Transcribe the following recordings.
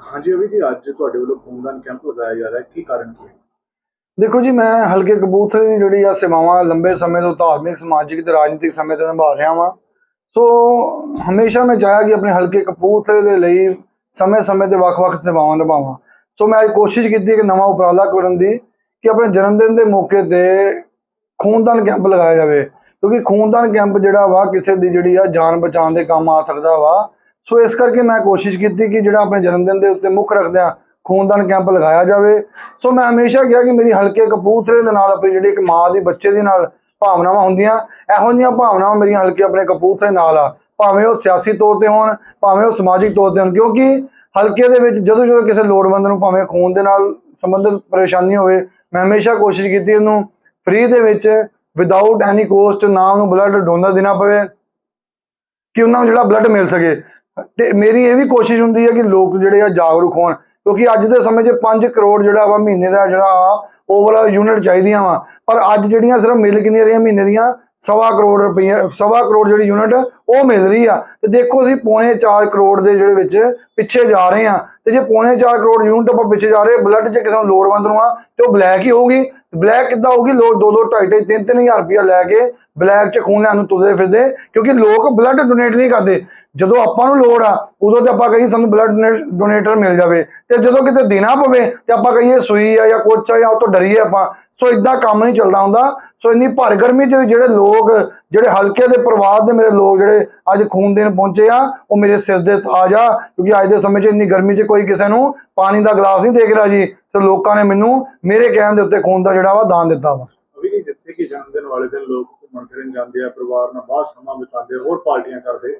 ਹਾਂਜੀ ਅਭੀ ਜੀ, ਅੱਜ ਤੁਹਾਡੇ ਵੱਲੋਂ ਖੂਨਦਾਨ ਕੈਂਪ ਲਗਾਇਆ ਜਾ ਰਿਹਾ ਹੈ। ਕੀ ਕਾਰਨ ਕੀ ਹੈ? ਦੇਖੋ ਜੀ, ਮੈਂ ਹਲਕੇ ਕਬੂਤਰੇ ਦੀ ਜਿਹੜੀ ਆ ਸੇਵਾਵਾਂ ਲੰਬੇ ਸਮੇਂ ਤੋਂ ਧਾਰਮਿਕ, ਸਮਾਜਿਕ ਤੇ ਰਾਜਨੀਤਿਕ ਸਮੇਂ ਤੋਂ ਨਿਭਾ ਰਿਹਾ ਵਾਂ। ਸੋ ਹਮੇਸ਼ਾ ਮੈਂ ਚਾਹਿਆ ਕਿ ਆਪਣੇ ਹਲਕੇ ਕਪੂਰਥਲੇ ਦੇ ਲਈ ਸਮੇਂ-ਸਮੇਂ ਤੇ ਵੱਖ-ਵੱਖ ਸੇਵਾਵਾਂ ਨਿਭਾਵਾਂ। ਸੋ ਮੈਂ ਅੱਜ ਕੋਸ਼ਿਸ਼ ਕੀਤੀ ਕਿ ਨਵਾਂ ਉਪਰਾਲਾ ਕਰਨ ਦੀ ਕਿ ਆਪਣੇ ਜਨਮ ਦਿਨ ਦੇ ਮੌਕੇ ਤੇ ਖੂਨਦਾਨ ਕੈਂਪ ਲਗਾਇਆ ਜਾਵੇ। ਕਿਉਂਕਿ ਖੂਨਦਾਨ ਕੈਂਪ ਜਿਹੜਾ ਵਾ, ਕਿਸੇ ਦੀ ਜਿਹੜੀ ਆ ਜਾਨ ਬਚਾਉਣ ਦੇ ਕੰਮ ਆ ਸਕਦਾ ਵਾ। ਸੋ ਇਸ ਕਰਕੇ ਮੈਂ ਕੋਸ਼ਿਸ਼ ਕੀਤੀ ਕਿ ਜਿਹੜਾ ਆਪਣੇ ਜਨਮ ਦਿਨ ਦੇ ਉੱਤੇ ਮੁੱਖ ਰੱਖਦਿਆਂ ਖੂਨਦਾਨ ਕੈਂਪ ਲਗਾਇਆ ਜਾਵੇ। ਸੋ ਮੈਂ ਹਮੇਸ਼ਾ ਕਿਹਾ ਕਿ ਮੇਰੀ ਹਲਕੇ ਕਪੂਰਥਲੇ ਦੇ ਨਾਲ ਆਪਣੀ ਜਿਹੜੀ ਇੱਕ ਮਾਂ ਦੀ ਬੱਚੇ ਦੇ ਨਾਲ ਭਾਵਨਾਵਾਂ ਹੁੰਦੀਆਂ। ਇਹੋ ਜਿਹੀਆਂ ਭਾਵਨਾਵਾਂ ਮੇਰੀਆਂ ਹਲਕੇ ਆਪਣੇ ਕਪੂਰਥਲੇ ਨਾਲ ਆ। ਭਾਵੇਂ ਉਹ ਸਿਆਸੀ ਤੌਰ ਤੇ ਹੋਣ, ਭਾਵੇਂ ਉਹ ਸਮਾਜਿਕ ਤੌਰ ਤੇ ਹੋਣ, ਕਿਉਂਕਿ ਹਲਕੇ ਦੇ ਵਿੱਚ ਜਦੋਂ ਜਦੋਂ ਕਿਸੇ ਲੋੜਵੰਦ ਨੂੰ ਭਾਵੇਂ ਖੂਨ ਦੇ ਨਾਲ ਸੰਬੰਧਿਤ ਪਰੇਸ਼ਾਨੀ ਹੋਵੇ, ਮੈਂ ਹਮੇਸ਼ਾ ਕੋਸ਼ਿਸ਼ ਕੀਤੀ ਉਹਨੂੰ ਫ੍ਰੀ ਦੇ ਵਿੱਚ ਵਿਦਆਊਟ ਐਨੀ ਕੋਸਟ ਨਾ ਉਹਨੂੰ ਬਲੱਡ ਡੋਨਰ ਦੇਣਾ ਪਵੇ, ਕਿ ਉਹਨਾਂ ਨੂੰ ਜਿਹੜਾ ਬਲੱਡ ਮਿਲ ਸਕੇ। ਤੇ ਮੇਰੀ ਇਹ ਵੀ ਕੋਸ਼ਿਸ਼ ਹੁੰਦੀ ਹੈ ਕਿ ਲੋਕ ਜਿਹੜੇ ਆ ਜਾਗਰੂਕ ਹੋਣ, ਕਿਉਂਕਿ ਅੱਜ ਦੇ ਸਮੇਂ 'ਚ 5 ਕਰੋੜ ਜਿਹੜਾ ਵਾ ਮਹੀਨੇ ਦਾ ਜਿਹੜਾ ਓਵਰਆਲ ਯੂਨਿਟ ਚਾਹੀਦੀਆਂ ਵਾ। ਪਰ ਅੱਜ ਜਿਹੜੀਆਂ ਸਿਰਫ ਮਿਲ ਕਿੰਨੀਆਂ ਰਹੀਆਂ ਮਹੀਨੇ ਦੀਆਂ? ਸਵਾ ਕਰੋੜ ਰੁਪਈਆ, ਸਵਾ ਕਰੋੜ ਜਿਹੜੀ ਯੂਨਿਟ ਉਹ ਮਿਲ ਰਹੀ ਆ। ਤੇ ਦੇਖੋ ਅਸੀਂ ਪੌਣੇ 4 ਕਰੋੜ ਦੇ ਜਿਹੜੇ ਵਿੱਚ ਪਿੱਛੇ ਜਾ ਰਹੇ ਆ। ਤੇ ਜੇ ਪੌਣੇ 4 ਕਰੋੜ ਯੂਨਿਟ ਆਪਾਂ ਪਿੱਛੇ ਜਾ ਰਹੇ ਬਲੱਡ ਜੇ ਕਿਸੇ ਨੂੰ ਲੋੜਵੰਦ ਨੂੰ ਆ, ਤੇ ਉਹ ਬਲੈਕ ਹੀ ਹੋਊਗੀ। ਬਲੈਕ ਕਿੱਦਾਂ ਹੋਊਗੀ? ਲੋਕ 2 2 2.5 3 3000 ਰੁਪਇਆ ਲੈ ਕੇ ਬਲੈਕ 'ਚ ਖੂਨ ਲੈਣ ਨੂੰ ਤੁਰਦੇ ਫਿਰਦੇ, ਕਿਉਂਕਿ ਲੋਕ ਬਲੱਡ ਡੋਨੇਟ ਨਹੀਂ ਕਰਦੇ। ਜਦੋਂ ਆਪਾਂ ਨੂੰ ਲੋੜ ਆ, ਉਦੋਂ ਤੇ ਆਪਾਂ ਕਹੀਏ ਸਾਨੂੰ ਬਲੱਡ ਡੋਨੇਟਰ ਮਿਲ ਜਾਵੇ। ਤੇ ਜਦੋਂ ਕਿਤੇ ਦੇਣਾ ਪਵੇ, ਤੇ ਆਪਾਂ ਕਹੀਏ ਸੂਈ ਆ ਜਾਂ ਕੁਛ ਆ ਜਾਂ ਉਹ ਤੋਂ ਡਰੀਏ ਆਪਾਂ। ਸੋ ਇਦਾਂ ਕੰਮ ਨਹੀਂ ਚੱਲਦਾ ਹੁੰਦਾ। ਸੋ ਇੰਨੀ ਭਰ ਗਰਮੀ 'ਚ ਵੀ ਜਿਹੜੇ ਲੋਕ, ਜਿਹੜੇ ਹਲਕੇ ਦੇ ਪਰਿਵਾਰ ਦੇ ਮੇਰੇ ਲੋਕ, ਜਿਹੜੇ ਅੱਜ ਖੂਨ ਦੇਣ ਪਹੁੰਚੇ ਆ, ਉਹ ਮੇਰੇ ਸਿਰ ਦੇ ਤਾਜ ਆ ਕਿਉਂਕਿ ਅੱਜ ਦੇ ਸਮੇਂ 'ਚ ਇੰਨੀ ਗਰਮੀ 'ਚ ਕੋਈ ਕਿਸੇ ਨੂੰ ਪਾਣੀ ਦਾ ਗਲਾਸ ਨਹੀਂ ਦੇਖ ਰਿਹਾ ਜੀ। ਤੇ ਲੋਕਾਂ ਨੇ ਮੈਨੂੰ ਮੇਰੇ ਕਹਿਣ ਦੇ ਉੱਤੇ ਖੂਨ ਦਾ ਜਿਹੜਾ ਵਾ ਦਾਨ ਦਿੱਤਾ ਵਾ। ਅਭੀ ਜੀ ਜਿੱਥੇ ਕਿ ਜਨਮ ਦਿਨ ਵਾਲੇ ਦਿਨ ਲੋਕ ਘੁੰਮਣ ਫਿਰਨ ਜਾਂਦੇ ਆ, ਪਰਿਵਾਰ ਨਾਲ ਬਾਹਰ ਸਮਾਂ ਬਿਤਾਉਂਦੇ ਹੋਰ ਪਾਰਟੀਆਂ ਕਰਦੇ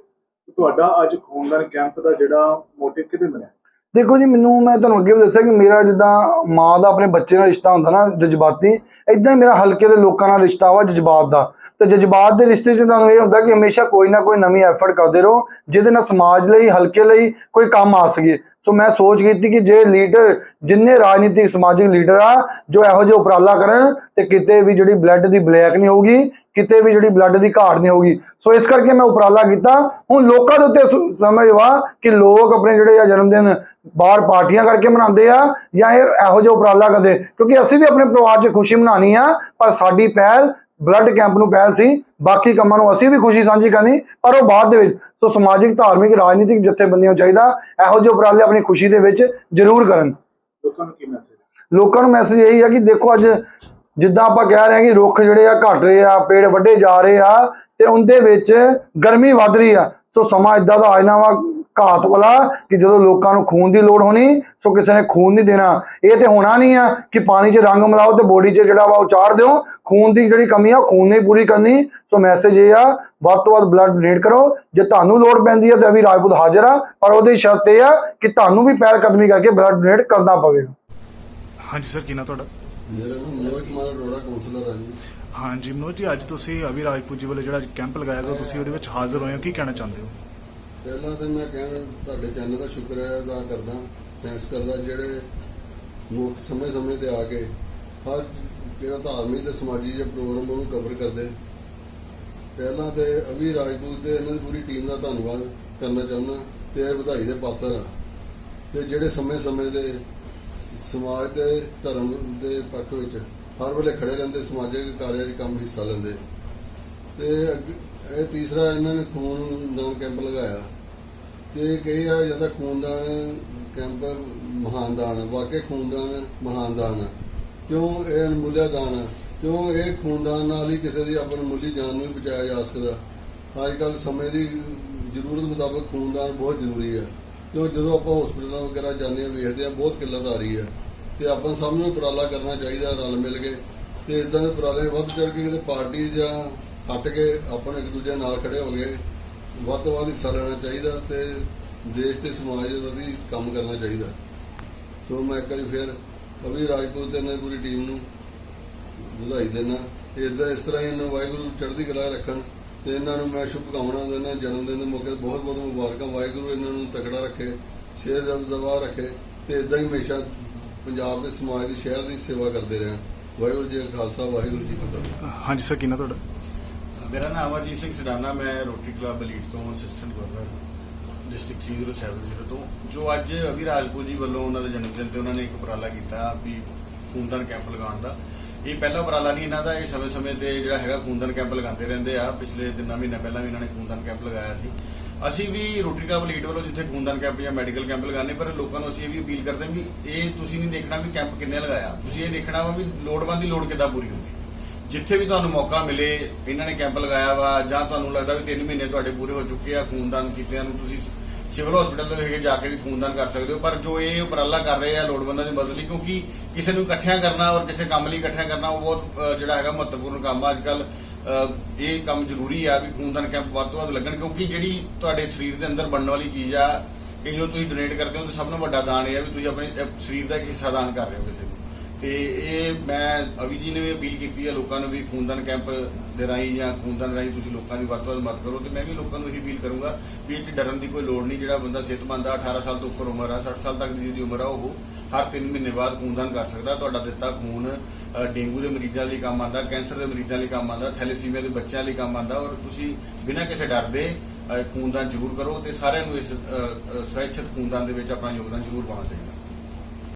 ਤੁਹਾਡਾ ਅੱਜ ਖੂਨਦਾਨ ਕੈਂਪ ਦਾ ਜਿਹੜਾ ਮੋਟਿਵ ਕਿਤੇ ਮਿਲਿਆ? ਦੇਖੋ ਜੀ, ਮੈਨੂੰ ਮੈਂ ਤੁਹਾਨੂੰ ਅੱਗੇ ਵੀ ਦੱਸਿਆ ਕਿ ਮੇਰਾ ਜਿੱਦਾਂ ਮਾਂ ਦਾ ਆਪਣੇ ਬੱਚੇ ਨਾਲ ਰਿਸ਼ਤਾ ਹੁੰਦਾ ਨਾ, ਜਜ਼ਬਾਤੀ ਇਦਾਂ ਹੀ ਮੇਰਾ ਹਲਕੇ ਦੇ ਲੋਕਾਂ ਨਾਲ ਰਿਸ਼ਤਾ ਵਾ ਜਜ਼ਬਾਤ ਦਾ। ਤੇ ਜਜ਼ਬਾਤ ਦੇ ਰਿਸ਼ਤੇ 'ਚ ਤੁਹਾਨੂੰ ਇਹ ਹੁੰਦਾ ਕਿ ਹਮੇਸ਼ਾ ਕੋਈ ਨਾ ਕੋਈ ਨਵੀਂ ਐਫਰਟ ਕਰਦੇ ਰਹੋ, ਜਿਹਦੇ ਨਾਲ ਸਮਾਜ ਲਈ, ਹਲਕੇ ਲਈ ਕੋਈ ਕੰਮ ਆ ਸਕੇ। ਸੋ ਮੈਂ ਸੋਚ ਕੀਤੀ ਕਿ ਜੇ ਲੀਡਰ ਜਿੰਨੇ ਰਾਜਨੀਤਿਕ, ਸਮਾਜਿਕ ਲੀਡਰ ਆ, ਜੋ ਇਹੋ ਜਿਹਾ ਉਪਰਾਲਾ ਕਰਨ ਤੇ ਕਿਤੇ ਵੀ ਜਿਹੜੀ ਬਲੱਡ ਦੀ ਬਲੈਕ ਨਹੀਂ ਹੋਊਗੀ, ਕਿਤੇ ਵੀ ਜਿਹੜੀ ਬਲੱਡ ਦੀ ਘਾਟ ਨਹੀਂ ਹੋਊਗੀ। ਸੋ ਇਸ ਕਰਕੇ ਮੈਂ ਉਪਰਾਲਾ ਕੀਤਾ। ਹੁਣ ਲੋਕਾਂ ਦੇ ਉੱਤੇ ਸੁ- ਸਮਝ ਵਾ ਕਿ ਲੋਕ ਆਪਣੇ ਜਿਹੜੇ ਆ ਜਨਮ ਦਿਨ ਬਾਹਰ ਪਾਰਟੀਆਂ ਕਰਕੇ ਮਨਾਉਂਦੇ ਆ ਜਾਂ ਇਹੋ ਜਿਹਾ ਉਪਰਾਲਾ ਕਰਦੇ। ਕਿਉਂਕਿ ਅਸੀਂ ਵੀ ਆਪਣੇ ਪਰਿਵਾਰ 'ਚ ਖੁਸ਼ੀ ਮਨਾਣੀ ਆ, ਪਰ ਸਾਡੀ ਪਹਿਲ ਬਲੱਡ ਕੈਂਪ ਨੂੰ ਪਹਿਲ ਸੀ ਬਾਕੀ ਕੰਮਾਂ ਨੂੰ ਅਸੀਂ ਵੀ ਖੁਸ਼ੀ ਸਾਂਝੀ ਕਰਨੀ ਪਰ ਉਹ ਬਾਅਦ ਦੇ ਵਿੱਚ ਸੋ ਸਮਾਜਿਕ ਧਾਰਮਿਕ ਰਾਜਨੀਤਿਕ ਜਥੇਬੰਦੀਆਂ ਨੂੰ ਚਾਹੀਦਾ ਇਹੋ ਜਿਹੇ ਉਪਰਾਲੇ ਆਪਣੀ ਖੁਸ਼ੀ ਦੇ ਵਿੱਚ ਜ਼ਰੂਰ ਕਰਨ। ਲੋਕਾਂ ਨੂੰ ਕੀ ਮੈਸੇਜ ਲੋਕਾਂ ਨੂੰ ਮੈਸੇਜ ਇਹੀ ਆ ਕਿ ਦੇਖੋ ਅੱਜ ਜਿੱਦਾਂ ਆਪਾਂ ਕਹਿ ਰਹੇ ਹਾਂ ਕਿ ਰੁੱਖ ਜਿਹੜੇ ਆ ਘਟ ਰਹੇ ਆ ਪੇੜ ਵੱਡੇ ਜਾ ਰਹੇ ਆ ਤੇ ਉਹਦੇ ਵਿੱਚ ਗਰਮੀ ਵੱਧ ਰਹੀ ਆ। ਸੋ ਸਮਾਂ ਇਦਾਂ ਦਾ ਆਇਨਾ ਵਾ ਘਾਤ ਵਾਲਾ ਕਿ ਜਦੋਂ ਲੋਕਾਂ ਨੂੰ ਖੂਨ ਦੀ ਲੋੜ ਹੋਣੀ ਸੋ ਕਿਸੇ ਨੇ ਖੂਨ ਨਹੀਂ ਦੇਣਾ। ਇਹ ਤੇ ਹੋਣਾ ਨਹੀਂ ਆ ਕਿ ਪਾਣੀ 'ਚ ਰੰਗ ਮਿਲਾਓ ਤੇ ਬੋਡੀ 'ਚ ਜਿਹੜਾ ਵਾ ਉਹ ਚਾੜ ਦਿਓ। ਖੂਨ ਦੀ ਜਿਹੜੀ ਕਮੀ ਆ ਖੂਨ ਨੇ ਪੂਰੀ ਕਰਨੀ। ਸੋ ਮੈਸੇਜ ਇਹ ਆ ਵੱਧ ਤੋਂ ਵੱਧ ਬਲੱਡ ਡੋਨੇਟ ਕਰੋ। ਜੇ ਤੁਹਾਨੂੰ ਲੋੜ ਪੈਂਦੀ ਹੈ ਤਾਂ ਅਭੀ ਰਾਜਪੂਤ ਹਾਜ਼ਰ ਆ ਪਰ ਉਹਦੀ ਸ਼ਰਤ ਇਹ ਆ ਕਿ ਤੁਹਾਨੂੰ ਵੀ ਪਹਿਲ ਕਦਮੀ ਕਰਕੇ ਬਲੱਡ ਡੋਨੇਟ ਕਰਨਾ ਪਵੇਗਾ। ਹਾਂਜੀ ਸਰ ਕੀ ਨਾਂ ਤੁਹਾਡਾ? ਮੇਰਾ ਨਾਮ ਮਨੋਜ ਕੁਮਾਰ ਅਰੋੜਾ ਕਾਉਂਸਲਰ ਹੈ ਜੀ। ਹਾਂਜੀ ਮਨੋਜ ਜੀ ਅੱਜ ਤੁਸੀਂ ਅਭੀ ਰਾਜਪੂਤ ਜੀ ਵੱਲੋਂ ਜਿਹੜਾ ਕੈਂਪ ਲਗਾਇਆ ਗਿਆ ਤੁਸੀਂ ਉਹਦੇ ਵਿੱਚ ਹਾਜ਼ਰ ਹੋਏ ਹੋ। ਕੀ ਕਹਿਣਾ ਚਾਹੁੰਦੇ ਹੋ? ਪਹਿਲਾਂ ਤਾਂ ਮੈਂ ਕਹਿਣ, ਤੁਹਾਡੇ ਚੈਨਲ ਦਾ ਸ਼ੁਕਰ ਹੈ, ਅਦਾ ਕਰਦਾ ਥੈਂਕਸ ਕਰਦਾ, ਜਿਹੜੇ ਲੋਕ ਸਮੇਂ-ਸਮੇਂ ਤੇ ਆ ਕੇ ਹਰ ਜਿਹੜਾ ਧਾਰਮਿਕ ਤੇ ਸਮਾਜੀ ਜਿਹੇ ਪ੍ਰੋਗਰਾਮ ਉਹਨੂੰ ਕਵਰ ਕਰਦੇ। ਪਹਿਲਾਂ ਤੇ ਅਭੀ ਰਾਜਪੂਤ ਤੇ ਇਹਨਾਂ ਦੀ ਪੂਰੀ ਟੀਮ ਦਾ ਧੰਨਵਾਦ ਕਰਨਾ ਚਾਹੁੰਦਾ ਤੇ ਇਹ ਵਧਾਈ ਦੇ ਪਾਤਰ ਆ। ਤੇ ਜਿਹੜੇ ਸਮੇਂ-ਸਮੇਂ ਦੇ ਸਮਾਜ ਤੇ ਧਰਮ ਦੇ ਪੱਖ ਵਿੱਚ ਹਰ ਵੇਲੇ ਖੜੇ ਰਹਿੰਦੇ, ਸਮਾਜਿਕ ਕਾਰਜਾਂ 'ਚ ਕੰਮ ਹਿੱਸਾ ਲੈਂਦੇ। ਤੇ ਅੱਗ- ਇਹ ਤੀਸਰਾ ਇਹਨਾਂ ਨੇ ਖੂਨ ਖੂਨਦਾਨ ਕੈਂਪ ਲਗਾਇਆ। ਤੇ ਕਹੀ ਆ ਜਾਂ ਤਾਂ ਖੂਨਦਾਨ ਕੈਂਪ ਮਹਾਨ ਦਾਨ, ਵਾਕਈ ਖੂਨਦਾਨ, ਮਹਾਨ ਦਾਨ। ਹੈ ਕਿਉਂ ਇਹ ਅਨਮੁੱਲਿਆ ਦਾਨ? ਹੈ ਕਿਉਂ ਇਹ ਖੂਨਦਾਨ ਨਾਲ ਹੀ ਕਿਸੇ ਦੀ ਆਪਣੀ ਮੁੱਲੀ ਜਾਨ ਨੂੰ ਵੀ ਬਚਾਇਆ ਜਾ ਸਕਦਾ? ਅੱਜ ਕੱਲ ਸਮੇਂ ਦੀ ਜ਼ਰੂਰਤ ਮੁਤਾਬਕ ਖੂਨਦਾਨ ਬਹੁਤ ਜ਼ਰੂਰੀ ਹੈ। ਕਿਉਂ ਜਦੋਂ ਆਪਾਂ ਹਸਪੀਟਲਾਂ ਵਗੈਰਾ ਜਾਂਦੇ ਹਾਂ, ਵੇਖਦੇ ਹਾਂ, ਬਹੁਤ ਕਿੱਲਤ ਆ ਰਹੀ ਹੈ। ਤੇ ਆਪਾਂ ਸਭ ਨੂੰ ਉਪਰਾਲਾ ਕਰਨਾ ਚਾਹੀਦਾ, ਰਲ ਮਿਲ ਕੇ। ਤੇ ਇਦਾਂ ਦੇ ਉਪਰਾਲੇ ਵੱਧ ਚੜ ਕੇ ਕਿਤੇ ਪਾਰਟੀ ਜਾਂ ਹਟ ਕੇ ਆਪਾਂ ਇੱਕ ਦੂਜੇ ਨਾਲ ਖੜੇ ਹੋ ਗਏ ਵੱਧ ਤੋਂ ਵੱਧ ਹਿੱਸਾ ਲੈਣਾ ਚਾਹੀਦਾ ਤੇ ਦੇਸ਼ ਤੇ ਸਮਾਜ ਦੇ ਪ੍ਰਤੀ ਕੰਮ ਕਰਨਾ ਚਾਹੀਦਾ। ਸੋ ਮੈਂ ਇੱਕ ਵਾਰੀ ਫਿਰ ਅਭੀ ਰਾਜਪੂਤ ਤੇ ਇਹਨਾਂ ਦੀ ਪੂਰੀ ਟੀਮ ਨੂੰ ਵਧਾਈ ਦੇਣਾ ਇਦਾਂ ਇਸ ਤਰ੍ਹਾਂ ਹੀ ਇਹਨਾਂ ਵਾਹਿਗੁਰੂ ਚੜ੍ਹਦੀ ਕਲਾ ਰੱਖਣ ਤੇ ਇਹਨਾਂ ਨੂੰ ਮੈਂ ਸ਼ੁਭ ਕਾਮਨਾ ਦਿੰਦਾ, ਜਨਮ ਦਿਨ ਦੇ ਮੌਕੇ ਤੇ ਬਹੁਤ ਬਹੁਤ ਮੁਬਾਰਕਾਂ। ਵਾਹਿਗੁਰੂ ਇਹਨਾਂ ਨੂੰ ਤਕੜਾ ਰੱਖੇ, ਸਿਹਤ ਦਵਾ ਰੱਖੇ ਤੇ ਇਦਾਂ ਹੀ ਹਮੇਸ਼ਾ ਪੰਜਾਬ ਦੇ ਸਮਾਜ ਦੀ ਸ਼ਹਿਰ ਦੀ ਸੇਵਾ ਕਰਦੇ ਰਹਿਣ। ਵਾਹਿਗੁਰੂ ਜੀ ਕਾ ਖਾਲਸਾ, ਵਾਹਿਗੁਰੂ ਜੀ ਕੀ ਫਤਿਹ। ਹਾਂਜੀ ਸਰ ਕਿੰਨਾ ਤੁਹਾਡਾ? ਮੇਰਾ ਨਾਮ ਅਜੀਤ ਸਿੰਘ ਸਡਾਨਾ, ਮੈਂ ਰੋਟਰੀ ਕਲੱਬ ਬਲੀਟ ਤੋਂ ਅਸਿਸਟੈਂਟ ਗਵਰਨਰ ਡਿਸਟ੍ਰਿਕਟ 3070 ਤੋਂ। ਜੋ ਅੱਜ ਅਭੀ ਰਾਜਪੂਤ ਜੀ ਵੱਲੋਂ ਉਹਨਾਂ ਦੇ ਜਨਮ ਦਿਨ ਤੇ ਉਹਨਾਂ ਨੇ ਇੱਕ ਉਪਰਾਲਾ ਕੀਤਾ ਵੀ ਖੂਨਦਾਨ ਕੈਂਪ ਲਗਾਉਣ ਦਾ। ਇਹ ਪਹਿਲਾ ਉਪਰਾਲਾ ਨਹੀਂ ਇਹਨਾਂ ਦਾ, ਇਹ ਸਮੇਂ-ਸਮੇਂ ਤੇ ਜਿਹੜਾ ਹੈਗਾ ਖੂਨਦਾਨ ਕੈਂਪ ਲਗਾਉਂਦੇ ਰਹਿੰਦੇ ਆ। ਪਿਛਲੇ ਤਿੰਨਾਂ ਮਹੀਨੇ ਪਹਿਲਾਂ ਵੀ ਇਹਨਾਂ ਨੇ ਖੂਨਦਾਨ ਕੈਂਪ ਲਗਾਇਆ ਸੀ। ਅਸੀਂ ਵੀ ਰੋਟਰੀ ਕਲੱਬ ਲੀਡ ਵੱਲੋਂ ਜਿੱਥੇ ਖੂਨਦਾਨ ਕੈਂਪ ਜਾਂ ਮੈਡੀਕਲ ਕੈਂਪ ਲਗਾਉਂਦੇ, ਪਰ ਲੋਕਾਂ ਨੂੰ ਅਸੀਂ ਇਹ ਵੀ ਅਪੀਲ ਕਰਦੇ ਹਾਂ ਵੀ ਇਹ ਤੁਸੀਂ ਨਹੀਂ ਦੇਖਣਾ ਵੀ ਕੈਂਪ ਕਿੰਨੇ ਲਗਾਇਆ। ਤੁਸੀਂ ਇਹ ਦੇਖਣਾ ਵਾ ਵੀ ਲੋੜਵੰਦ ਦੀ ਲੋੜ ਕਿੱਦਾਂ ਪੂਰੀ ਹੁੰਦੀ। ਜਿੱਥੇ ਵੀ ਤੁਹਾਨੂੰ ਮੌਕਾ ਮਿਲੇ ਇਹਨਾਂ ਨੇ ਕੈਂਪ ਲਗਾਇਆ ਵਾ ਜਾਂ ਤੁਹਾਨੂੰ ਲੱਗਦਾ ਵੀ 3 ਮਹੀਨੇ ਤੁਹਾਡੇ ਪੂਰੇ ਹੋ ਚੁੱਕੇ ਆ ਖੂਨਦਾਨ ਕੀਤਿਆਂ ਨੂੰ ਤੁਸੀਂ ਸਿਵਲ ਹਸਪੀਟਲ ਦੇ ਕੇ ਜਾ ਕੇ ਵੀ ਖੂਨਦਾਨ ਕਰ ਸਕਦੇ ਹੋ ਪਰ ਜੋ ਇਹ ਉਪਰਾਲਾ ਕਰ ਰਹੇ ਆ ਲੋੜਵੰਦਾਂ ਦੀ ਮਦਦ ਲਈ ਕਿਉਂਕਿ ਕਿਸੇ ਨੂੰ ਇਕੱਠਿਆਂ ਕਰਨਾ ਔਰ ਕਿਸੇ ਕੰਮ ਲਈ ਇਕੱਠਿਆਂ ਕਰਨਾ ਉਹ ਬਹੁਤ ਜਿਹੜਾ ਹੈਗਾ ਮਹੱਤਵਪੂਰਨ ਕੰਮ ਆ। ਅੱਜਕੱਲ ਇਹ ਕੰਮ ਜ਼ਰੂਰੀ ਆ ਵੀ ਖੂਨਦਾਨ ਕੈਂਪ ਵੱਧ ਤੋਂ ਵੱਧ ਲੱਗਣ ਕਿਉਂਕਿ ਜਿਹੜੀ ਤੁਹਾਡੇ ਸਰੀਰ ਦੇ ਅੰਦਰ ਬਣਨ ਵਾਲੀ ਚੀਜ਼ ਆ ਇਹ ਜੋ ਤੁਸੀਂ ਡੋਨੇਟ ਕਰਦੇ ਹੋ ਤੇ ਸਭ ਤੋਂ ਵੱਡਾ ਦਾਨ ਇਹ ਆ ਵੀ ਤੁਸੀਂ ਆਪਣੇ ਅ, ਸਰੀਰ ਦਾ ਇੱਕ ਹਿੱਸਾ ਦਾਨ ਕਰ ਰਹੇ ਹੋ ਕਿਸੇ ਤੇ ਇਹ ਮੈਂ ਅਵੀ ਜੀ ਨੇ ਵੀ ਅਪੀਲ ਕੀਤੀ ਹੈ ਲੋਕਾਂ ਨੂੰ ਵੀ ਖੂਨਦਾਨ ਕੈਂਪ ਦੇ ਰਾਹੀਂ ਜਾਂ ਖੂਨਦਾਨ ਰਾਹੀਂ ਤੁਸੀਂ ਲੋਕਾਂ ਦੀ ਵੱਧ ਤੋਂ ਵੱਧ ਮਦਦ ਕਰੋ ਤੇ ਮੈਂ ਵੀ ਲੋਕਾਂ ਨੂੰ ਇਹੀ ਅਪੀਲ ਕਰੂੰਗਾ ਵੀ ਇਹ 'ਚ ਡਰਨ ਦੀ ਕੋਈ ਲੋੜ ਨਹੀਂ ਜਿਹੜਾ ਬੰਦਾ ਸਿਹਤਮੰਦ ਆ 18 ਸਾਲ ਤੋਂ ਉੱਪਰ ਉਮਰ ਆ 60 ਸਾਲ ਤੱਕ ਦੀ ਜਿਹਦੀ ਉਮਰ ਆ ਉਹ ਹਰ 3 ਮਹੀਨੇ ਬਾਅਦ ਖੂਨਦਾਨ ਕਰ ਸਕਦਾ। ਤੁਹਾਡਾ ਦਿੱਤਾ ਖੂਨ ਡੇਂਗੂ ਦੇ ਮਰੀਜ਼ਾਂ ਲਈ ਕੰਮ ਆਉਂਦਾ ਕੈਂਸਰ ਦੇ ਮਰੀਜ਼ਾਂ ਲਈ ਕੰਮ ਆਉਂਦਾ ਥੈਲੇਸੀਮੀਆ ਦੇ ਬੱਚਿਆਂ ਲਈ ਕੰਮ ਆਉਂਦਾ ਔਰ ਤੁਸੀਂ ਬਿਨਾਂ ਕਿਸੇ ਡਰ ਦੇ ਖੂਨਦਾਨ ਜ਼ਰੂਰ ਕਰੋ ਤੇ ਸਾਰਿਆਂ ਨੂੰ ਇਸ ਅ, ਸਵੈਚਿਤ ਖੂਨਦਾਨ ਦੇ ਵਿੱਚ ਆਪਣਾ ਯੋਗਦਾਨ ਜ਼ਰੂਰ ਪਾਉਣਾ ਚਾਹੀਦਾ।